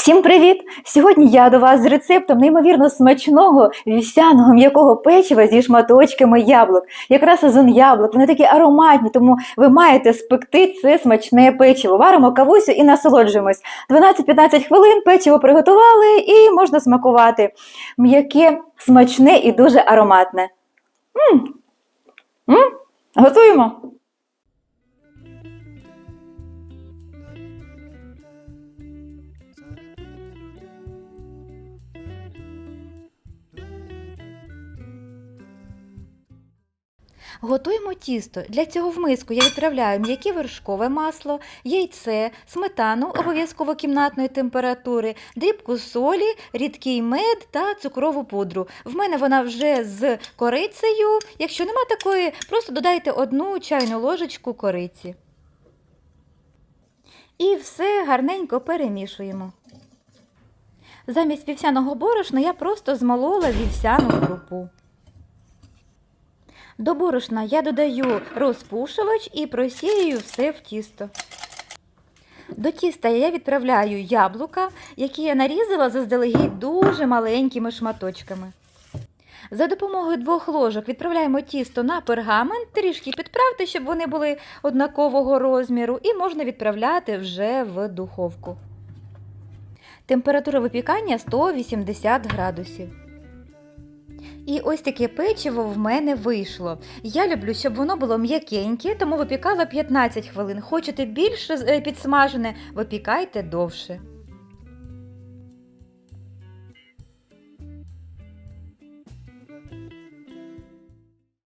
Всім привіт! Сьогодні я до вас з рецептом неймовірно смачного вівсяного м'якого печива зі шматочками яблук. Якраз сезон яблук, вони такі ароматні, тому ви маєте спекти це смачне печиво. Варимо кавусю і насолоджуємось. 12-15 хвилин печиво приготували і можна смакувати. М'яке, смачне і дуже ароматне. М! М! Готуємо! Готуємо тісто. Для цього в миску я відправляю м'яке вершкове масло, яйце, сметану обов'язково кімнатної температури, дрібку солі, рідкий мед та цукрову пудру. В мене вона вже з корицею. Якщо нема такої, просто додайте одну чайну ложечку кориці. І все гарненько перемішуємо. Замість вівсяного борошна я просто змолола вівсяну крупу. До борошна я додаю розпушувач і просіюю все в тісто. До тіста я відправляю яблука, які я нарізала заздалегідь дуже маленькими шматочками. За допомогою двох ложок відправляємо тісто на пергамент, трішки підправте, щоб вони були однакового розміру, і можна відправляти вже в духовку. Температура випікання 180 градусів. І ось таке печиво в мене вийшло. Я люблю, щоб воно було м'якеньке, тому випікала 15 хвилин. Хочете більше е, підсмажене, випікайте довше.